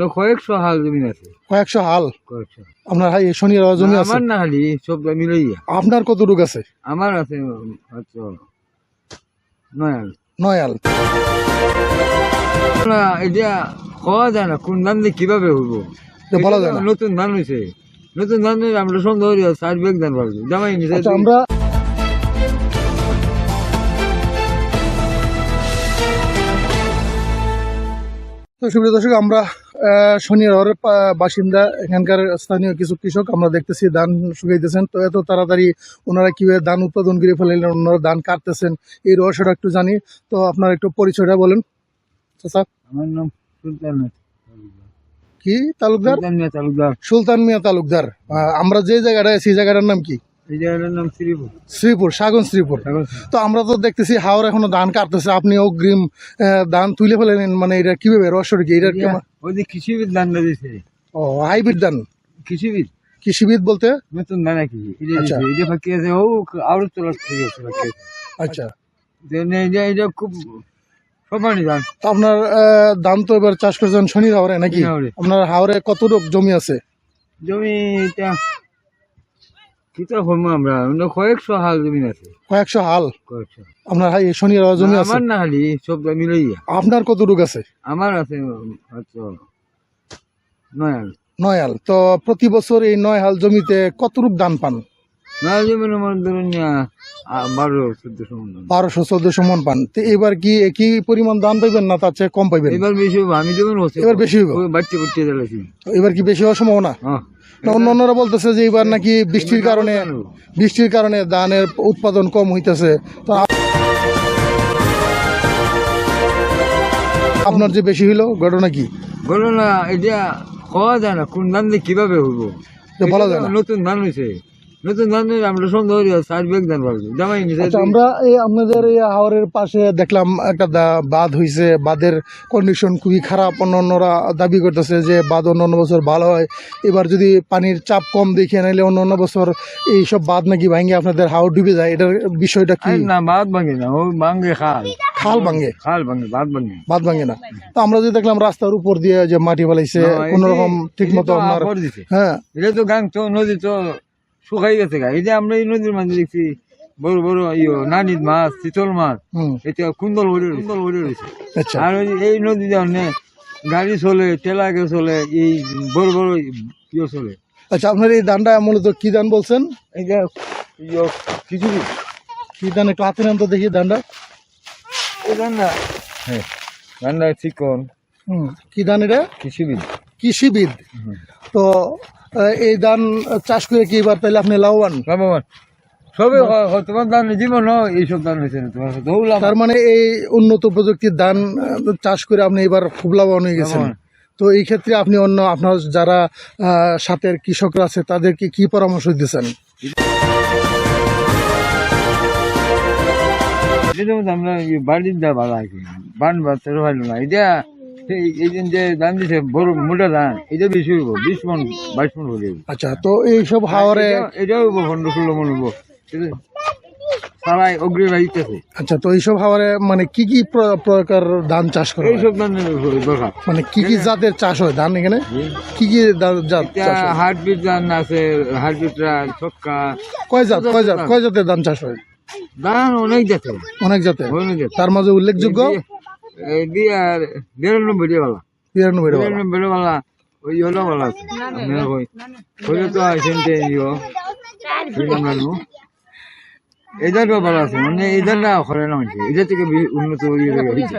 অন্য কয়েকশো হাল জমি আছে। কয়েকশো হাল? কয়েকশো আপনার হাই জমি আছে? আমার না সব আপনার আছে? আমার আছে আচ্ছা না এটা খাওয়া যায় না কোন ধান দিয়ে কীভাবে হইব? এটা বলা যায় নতুন ধান হয়েছে নতুন ধান আমরা সন্দেহ করি সার বেগ ধান পাবো। জামাই আচ্ছা আমরা তো সুপ্রিয় দর্শক আমরা শনিবারের বাসিন্দা এখানকার স্থানীয় কিছু কৃষক আমরা দেখতেছি ধান শুকাইতেছেন। তো এত তাড়াতাড়ি ওনারা কীভাবে ধান উৎপাদন করে ফেলেন ওনারা ধান কাটতেছেন এই রহস্যটা একটু জানি। তো আপনার একটু পরিচয়টা বলেন। চাচা? আমার নাম সুলতান কি তালুকদার? সুলতান মিয়া তালুকদার। আমরা যে জায়গাটায় আছি, সেই জায়গাটার নাম কি? শ্রীপুর। শ্রীপুর সাগন শ্রীপুর। এখন তো আমরা তো দেখতেছি হাওর এখনও ধান কাটতেছে। আপনি অগ্রিম ধান তুলে ফেলেন মানে এটা কীভাবে রহস্যটা কি? এটা কি- ওই যে কৃষিবিদ দিছে ও হাইব্রিড ধান? কৃষিবিদ? কৃষিবিদ বলতে? নতুন ধান কি। এটা। দিছে এটা ফাঁকি আছে ও আরও তোলার থেকে আছে। আচ্ছা। এটা এটা খুব ধান। আপনার ধান তো এবার চাষ করছেন শনি হাওরে নাকি। আপনার হাওরে কতটুক জমি আছে? জমি এটা কিতা হইম আমরা? অন্য কয়েকশো হাল জমি আছে। কয়েকশো হাল? কয়েকশো আপনার হাই শনি জমি আছে? আমার না সব আপনার কতটুক আছে? আমার আছে আচ্ছা নয় হাল। নয় হাল। তো প্রতি বছর এই নয় হাল জমিতে পান? নয় আমার ধরুন মন। বারোশো চোদ্দশো মন পান। তো এবার কি একই পরিমাণ ধান পাইবেন না তার চেয়ে কম পাইবেন? এবার বেশি হইবো, আমি বেশি এবার কি বেশি হওয়ার সম্ভাবনা? হ্যাঁ। না অন্য অন্যরা বলতেছে যে এবার নাকি বৃষ্টির কারণে বৃষ্টির কারণে ধানের উৎপাদন কম হইতেছে। তো আপনার যে বেশি হইল ঘটনা কি? ঘটনা এটা যায় না কোন ধান কীভাবে হইব? বলা যায় নতুন ধান হয়েছে নতুন ধান আমরা সন্দেহ সার বেগ ধান পাবো জামাই আচ্ছা আমরা এই আপনাদের এই হাওরের পাশে দেখলাম একটা বাঁধ হইছে। বাঁধের কন্ডিশন খুবই খারাপ। অন্য অন্যরা দাবি করতেছে যে বাঁধ অন্য অন্য বছর ভালো হয়। এবার যদি পানির চাপ কম দেখে নাইলে অন্য অন্য বছর এইসব বাঁধ নাকি ভাঙে আপনাদের হাওর ডুবে যায়। এটার বিষয়টা কি? না বাদ ভাঙে না। ও ভাঙে খাল। খাল ভাঙে? খাল ভাঙে বাদ ভাঙে। বাদ ভাঙে না। তো আমরা যে দেখলাম রাস্তার উপর দিয়ে যে মাটি ফেলাইছে না, এই কোন রকম ঠিক মতো আপনার হ্যাঁ। এটা তো গাং তো নদী তো শুকাই গেছে গা। এই যে আমরা এই নদীর মাঝে দেখছি বড় বড় ইয়ে নানিদ মাছ চিতল মাছ এটা কুন্দল ভরে কুন্দল ভরে রয়েছে। আচ্ছা। আর ওই এই নদী যেমন গাড়ি চলে টেলাকে চলে এই বড় বড় ইয়ে চলে। আচ্ছা আপনার এই ধানটা মূলত কি ধান বলছেন? এই যে ইয়ে খিচুড়ি। কি ধান একটু হাতে নেন তো দেখি ধানটা এই রান্না হ্যাঁ। রান্না চিকন। হুম। কি ধান এটা? খিচুড়ি। কৃষিবিদ তো এই ধান চাষ করে কি এবার তাহলে আপনি লাভবান? লাভবান। সবে তোমার দান জীবন এইসব হয়েছে তোমার তার মানে এই উন্নত প্রযুক্তির ধান চাষ করে আপনি এবার খুব লাভবান হয়ে গেছেন। তো এই ক্ষেত্রে আপনি অন্য আপনার যারা সাথের কৃষকরা আছে তাদেরকে কি পরামর্শ দিচ্ছেন আমরা বাড়ির দা ভালো কি বান বাচ্চার ভালো না এটা এই- দিন যে দিছে বড় মোটা এটা বেশি হইব বিশ মন বাইশ মন হইব আচ্ছা তো এইসব হাওরে এটাও হইব পনেরো ষোলো মন হইব সারাই অগ্রি আচ্ছা তো এইসব হাওরে মানে কি কি প্রকার ধান চাষ করে এইসব দরকার। মানে কি কি জাতের চাষ হয় ধান এখানে? কি কি জাত? হার্টবিট দান আছে হার্টবিট ছক্কা। কয় জাত কয় জাত কয় জাতের ধান চাষ হয়? অনেক যাচ্ছে অনেক জাতের। তার মাঝে উল্লেখযোগ্য? এই দিয়ে আর নিরানব্বই দিয়ে বলা। বিরানব্বই টাকা। নিরানব্বই বলা ওই হলো বলা আছে। ওই তো জানো এদারও বলা আছে মানে এদার না করে না হচ্ছে এটা থেকে উন্নত ইয়ে হয়েছে।